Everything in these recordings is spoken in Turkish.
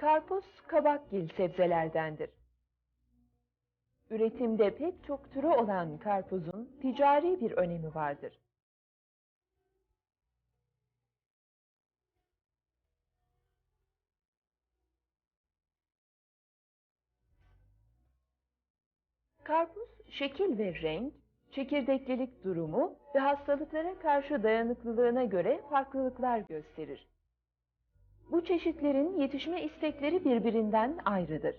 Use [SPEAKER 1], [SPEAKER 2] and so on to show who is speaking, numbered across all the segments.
[SPEAKER 1] Karpuz kabakgil sebzelerdendir. Üretimde pek çok türü olan karpuzun ticari bir önemi vardır. Karpuz şekil ve renk, çekirdeklilik durumu ve hastalıklara karşı dayanıklılığına göre farklılıklar gösterir. Bu çeşitlerin yetişme istekleri birbirinden ayrıdır.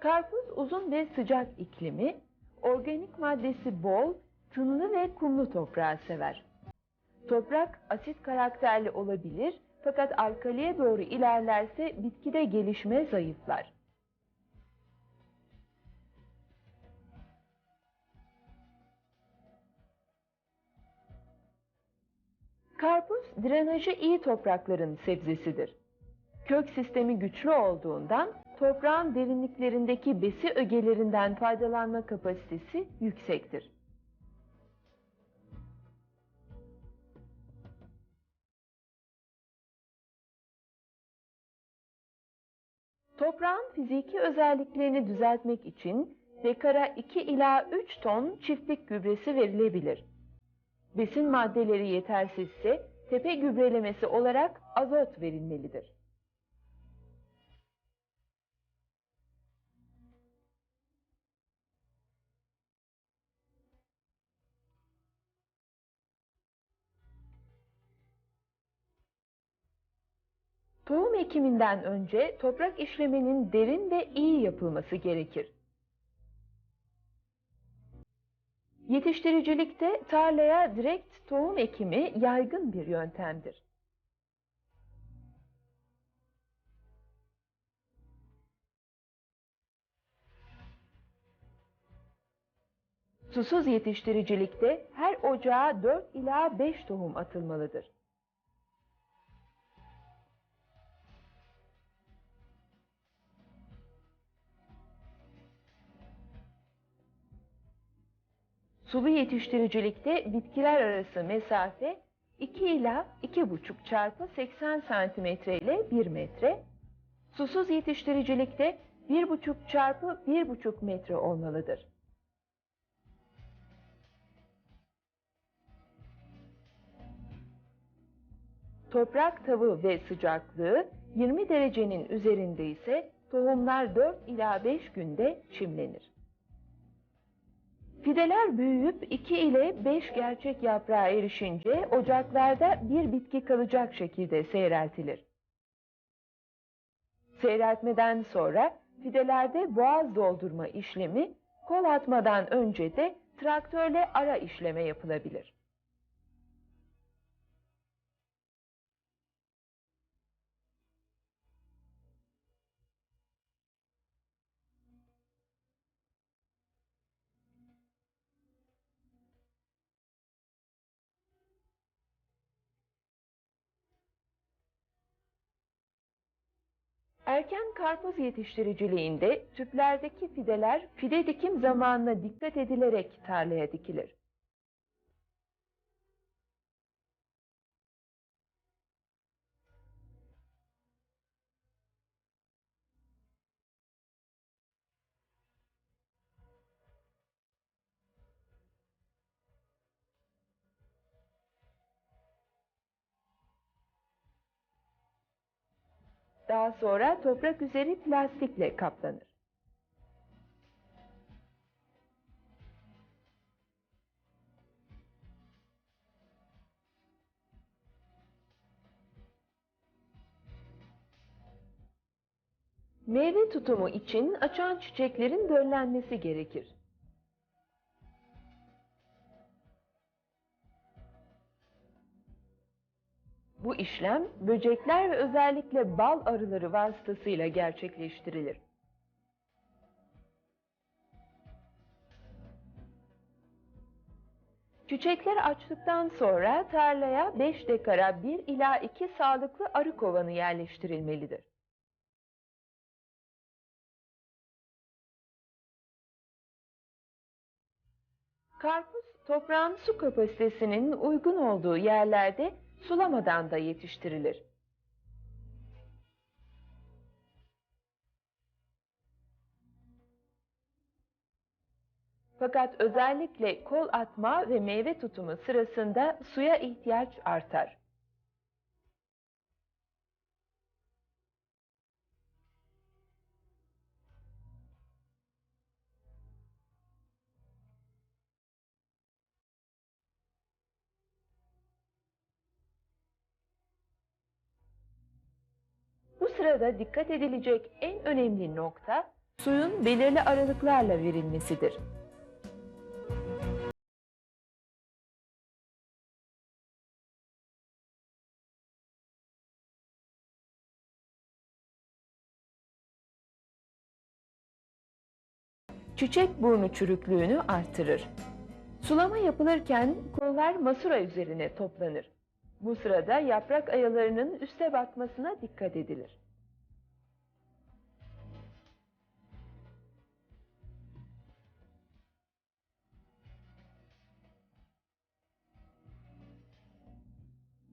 [SPEAKER 1] Karpuz uzun ve sıcak iklimi, organik maddesi bol, tınlı ve kumlu toprağı sever. Toprak asit karakterli olabilir fakat alkaliye doğru ilerlerse bitkide gelişme zayıflar. Karpuz drenajı iyi toprakların sebzesidir. Kök sistemi güçlü olduğundan toprağın derinliklerindeki besi ögelerinden faydalanma kapasitesi yüksektir. Toprağın fiziki özelliklerini düzeltmek için dekara 2 ila 3 ton çiftlik gübresi verilebilir. Besin maddeleri yetersizse tepe gübrelemesi olarak azot verilmelidir. Tohum ekiminden önce toprak işlemenin derin ve iyi yapılması gerekir. Yetiştiricilikte tarlaya direkt tohum ekimi yaygın bir yöntemdir. Susuz yetiştiricilikte her ocağa 4 ila 5 tohum atılmalıdır. Sulu yetiştiricilikte bitkiler arası mesafe 2 ila 2,5 çarpı 80 santimetre ile 1 metre, susuz yetiştiricilikte 1,5 çarpı 1,5 metre olmalıdır. Toprak tavı ve sıcaklığı 20 derecenin üzerinde ise tohumlar 4 ila 5 günde çimlenir. Fideler büyüyüp 2 ile 5 gerçek yaprağa erişince ocaklarda bir bitki kalacak şekilde seyreltilir. Seyreltmeden sonra fidelerde boğaz doldurma işlemi kol atmadan önce de traktörle ara işleme yapılabilir. Erken karpuz yetiştiriciliğinde tüplerdeki fideler fide dikim zamanına dikkat edilerek tarlaya dikilir. Daha sonra toprak üzeri plastikle kaplanır. Meyve tutumu için açan çiçeklerin döllenmesi gerekir. Bu işlem böcekler ve özellikle bal arıları vasıtasıyla gerçekleştirilir. Çiçekler açtıktan sonra tarlaya 5 dekara 1 ila 2 sağlıklı arı kovanı yerleştirilmelidir. Karpuz toprağın su kapasitesinin uygun olduğu yerlerde sulamadan da yetiştirilir. Fakat özellikle kol atma ve meyve tutumu sırasında suya ihtiyaç artar. Sırada dikkat edilecek en önemli nokta suyun belirli aralıklarla verilmesidir. Çiçek burnu çürüklüğünü artırır. Sulama yapılırken kollar masura üzerine toplanır. Bu sırada yaprak ayalarının üste batmasına dikkat edilir.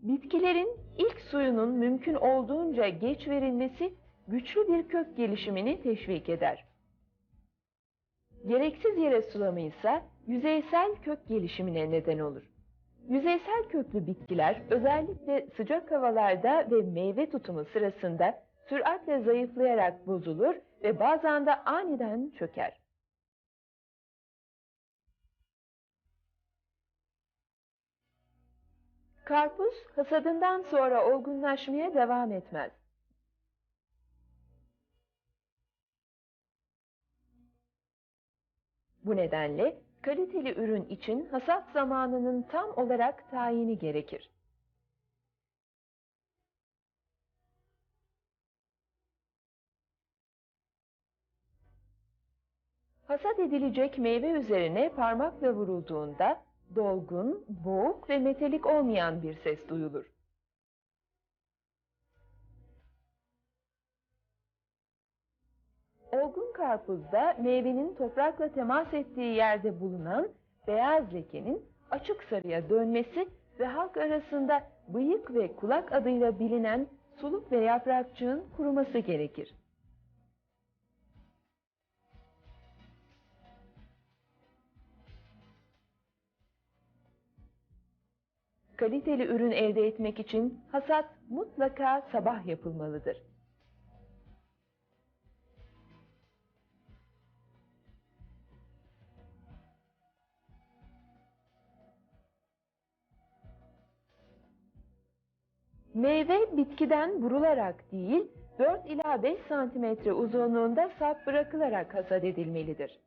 [SPEAKER 1] Bitkilerin ilk suyunun mümkün olduğunca geç verilmesi güçlü bir kök gelişimini teşvik eder. Gereksiz yere sulama ise yüzeysel kök gelişimine neden olur. Yüzeysel köklü bitkiler özellikle sıcak havalarda ve meyve tutumu sırasında süratle zayıflayarak bozulur ve bazen de aniden çöker. Karpuz hasadından sonra olgunlaşmaya devam etmez. Bu nedenle kaliteli ürün için hasat zamanının tam olarak tayini gerekir. Hasat edilecek meyve üzerine parmakla vurulduğunda dolgun, boğuk ve metalik olmayan bir ses duyulur. Olgun karpuzda meyvenin toprakla temas ettiği yerde bulunan beyaz lekenin açık sarıya dönmesi ve halk arasında bıyık ve kulak adıyla bilinen suluk ve yaprakçığın kuruması gerekir. Kaliteli ürün elde etmek için hasat mutlaka sabah yapılmalıdır. Meyve bitkiden vurularak değil, 4 ila 5 santimetre uzunluğunda sap bırakılarak hasat edilmelidir.